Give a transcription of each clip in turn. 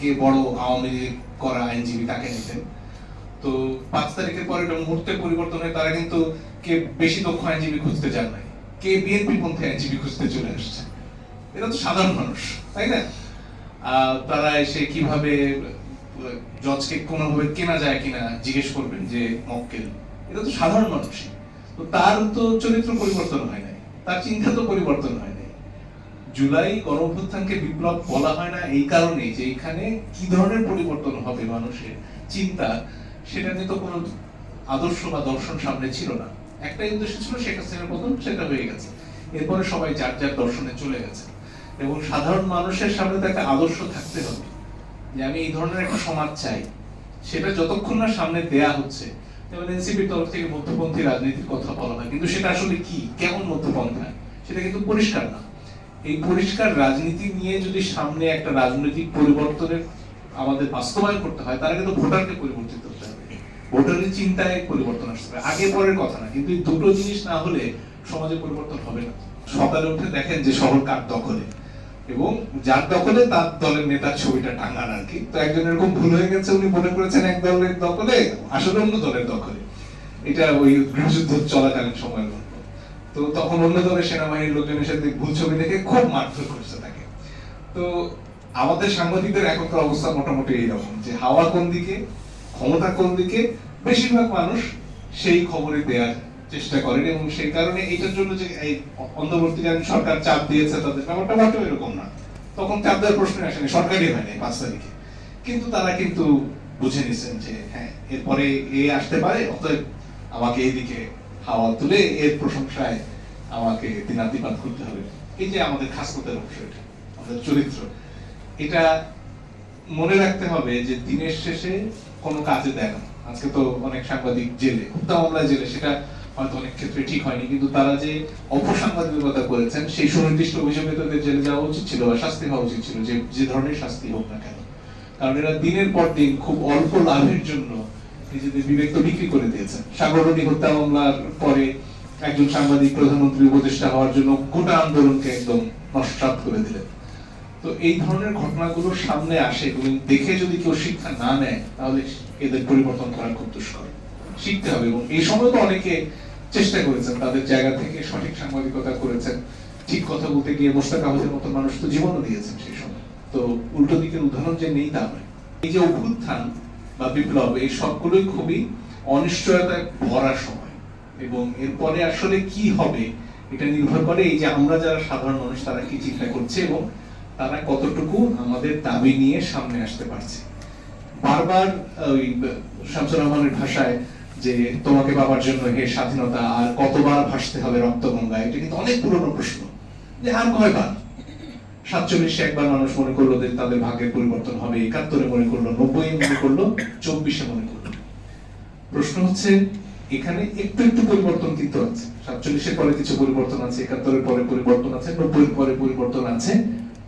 কে বড় আওয়ামী লীগ করা আইনজীবী তাকে নিতেন। তো পাঁচ তারিখের পরে এটা মুহূর্তে পরিবর্তন হয়ে তারা কিন্তু কে বেশি দক্ষ আইনজীবী খুঁজতে যান নাই, কে বিএনপি পন্থী আইনজীবী খুঁজতে চলে আসছে। এটা তো সাধারণ মানুষ, তাই না? তারা এসে কীভাবে, জজকে কোনোভাবে কেনা যায় কিনা জিজ্ঞেস করবেন যে মক্কেল। এটা তো সাধারণ মানুষই। তো তার তো চরিত্র পরিবর্তন হয় নাই, তার চিন্তা তো পরিবর্তন হয় জুলাই গণঅভ্যুত্থানকে বিপ্লব বলা হয় না, এই কারণে যে এখানে কি ধরনের পরিবর্তন হবে মানুষের চিন্তা, সেটা নিয়ে তো কোনো আদর্শ বা দর্শন সামনে ছিল না। একটাই উদ্দেশ্য ছিল শেখ হাসিনার পতন, সেটা হয়ে গেছে। এরপরে সবাই যার যার দর্শনে চলে গেছে। এবং সাধারণ মানুষের সামনে তো আদর্শ থাকতে হবে। যে আমি এই ধরনের একটা সমাজ চাই, সেটা যতক্ষণ না সামনে দেয়া হচ্ছে, যেমন এনসিপির তরফ থেকে মধ্যপন্থী রাজনীতির কথা বলা হয়, কিন্তু সেটা আসলে কি, কেমন মধ্যপন্থা, সেটা কিন্তু পরিষ্কার না। এই পরিষ্কার রাজনীতি নিয়ে যদি সামনে একটা রাজনৈতিক পরিবর্তনের আমাদের বাস্তবায়ন করতে হয় তার আগে তো ভোটারকে পরিবর্তিত করতে হবে। ভোটারের চিন্তায় পরিবর্তন আসতে হবে। আগে পরের কথা না, কিন্তু দুটো জিনিস না হলে সমাজে পরিবর্তন হবে না। সকালে উঠে দেখেন যে শহর কার দখলে। এবং যার দখলে তার দলের নেতার ছবিটা টাঙ্গান আর কি। তো একজন এরকম ভুল হয়ে গেছে, উনি মনে করেছেন এক দলের দখলে, আসলে অন্য দলের দখলে। এটা ওই গৃহযুদ্ধ চলাকালীন সময়ের গল্প তো তখন অন্য দলের সেনাবাহিনীর লোকজনের সাথে ভুল ছবি দেখে খুব মারধর করছে তাকে। তো আমাদের সাংবাদিকদের এখনকার অবস্থা মোটামুটি এইরকম, যে হাওয়া কোন দিকে, ক্ষমতা কোন দিকে, বেশিরভাগ মানুষ সেই খবরে দেওয়ার চেষ্টা করেন এবং সেই কারণে এটার জন্য যে এই অন্তর্বর্তীকালীন সরকার চাপ দিয়েছে তাদের ব্যাপারটা মোটেও এরকম না। তখন চাপ দেওয়ার প্রশ্ন আসেনি সরকারই হয়নি পাঁচ তারিখে। কিন্তু তারা কিন্তু বুঝে নিছেন যে হ্যাঁ এরপরে এ আসতে পারে, অতএব আমাকে এইদিকে হাওয়া তুলে এর প্রশংসায় আমাকে দিনাতিপাত করতে হবে। এই যে আমাদের খাসকতের অংশ এটা, আমাদের চরিত্র। এটা মনে রাখতে হবে যে দিনের শেষে কোনো কাজে দেয় না। আজকে তো অনেক সাংবাদিক জেলে হত্যা মামলায় জেলে, সেটা হয়তো অনেক ক্ষেত্রে ঠিক হয়নি, কিন্তু তারা যে অপসাংবাদিকতা করেছেন, সেই সুনির্দিষ্ট অভিযোগে তাদের জেলে যাওয়া উচিত ছিল বা শাস্তি হওয়া উচিত ছিল, যে যে ধরনের শাস্তি হোক না কেন। কারণ এরা দিনের পর দিন খুব অল্প লাভের জন্য নিজেদের বিবেক তো বিক্রি করে দিয়েছেন। সাগরণী হত্যা মামলার পরে একজন সাংবাদিক, প্রধানমন্ত্রী, উপদেষ্টা হওয়ার জন্য গোটা আন্দোলনকে একদম নস্বাত করে দিলেন। তো এই ধরনের ঘটনাগুলো সামনে আসে এবং দেখে যদি কেউ শিক্ষা না নেয়, তাহলে এদের পরিবর্তন করা খুব দুষ্কর। শিখতে হবে এবং এই সময় তো অনেকে চেষ্টা করেছেন, তাদের জায়গা থেকে সঠিক সাংবাদিকতা করেছেন, ঠিক কথা বলতে গিয়ে মোস্তাক আহমেদের মতো মানুষ তো জীবনও দিয়েছেন সেই সময়। তো উল্টো দিকের উদাহরণ যে নেই তা নয়। এই যে অভ্যুত্থান বা বিপ্লব, এই সবগুলোই খুবই অনিশ্চয়তায় ভরা সময়। এবং এরপরে আসলে কি হবে, এটা নির্ভর করে এই যে আমরা যারা সাধারণ মানুষ, তারা কি চিন্তা করছে এবং তারা কতটুকু আমাদের দাবি নিয়ে সামনে আসতে পারছে। বারবার ওই শামসুর রহমানের ভাষায় যে তোমাকে পাওয়ার জন্য হে স্বাধীনতা, আর কতবার ভাসতে হবে রক্তগঙ্গা, এটা কিন্তু অনেক পুরনো প্রশ্ন। যে আর কয়বার? সাতচল্লিশে একবার মানুষ মনে করল যে তাদের ভাগ্যের পরিবর্তন হবে, একাত্তরে মনে করল, নব্বই মনে করল, চব্বিশে মনে করল। প্রশ্ন হচ্ছে, এখানে একটু একটু পরিবর্তন কিন্তু আছে। সাতচল্লিশের পরে কিছু পরিবর্তন আছে, একাত্তরের পরে পরিবর্তন আছে, নব্বইয়ের পরে পরিবর্তন আছে,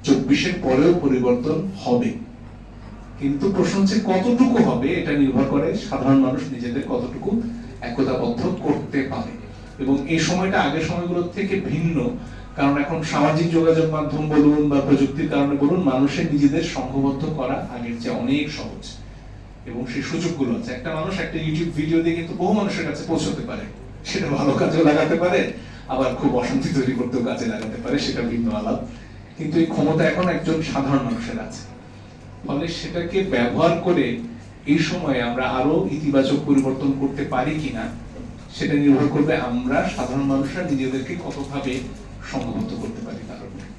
চব্বিশের পরেও পরিবর্তন হবে। কিন্তু প্রশ্ন হচ্ছে, কতটুকু হবে? এটা নির্ভর করে সাধারণ মানুষ নিজেদের কতটুকু একতাবদ্ধ করতে পারে। এবং এই সময়টা আগের সময়গুলোর থেকে ভিন্ন। কারণ এখন সামাজিক যোগাযোগ মাধ্যম বলুন বা প্রযুক্তির কারণে বলুন, মানুষের নিজেদের সংঘবদ্ধ করা আগের চেয়ে অনেক সহজ। এবং সেই সুযোগগুলো আছে। একটা মানুষ একটা ইউটিউব ভিডিও দিয়ে কিন্তু বহু মানুষের কাছে পৌঁছতে পারে। সেটা ভালো কাজেও লাগাতে পারে, আবার খুব অশান্তি তৈরি করতেও কাজে লাগাতে পারে, সেটা ভিন্ন আলাপ। কিন্তু এই ক্ষমতা এখন একজন সাধারণ মানুষের আছে। ফলে সেটাকে ব্যবহার করে এই সময়ে আমরা আরও ইতিবাচক পরিবর্তন করতে পারি কিনা সেটা নির্ভর করবে আমরা সাধারণ মানুষরা নিজেদেরকে কতভাবে সংহত করতে পারি তার উপর।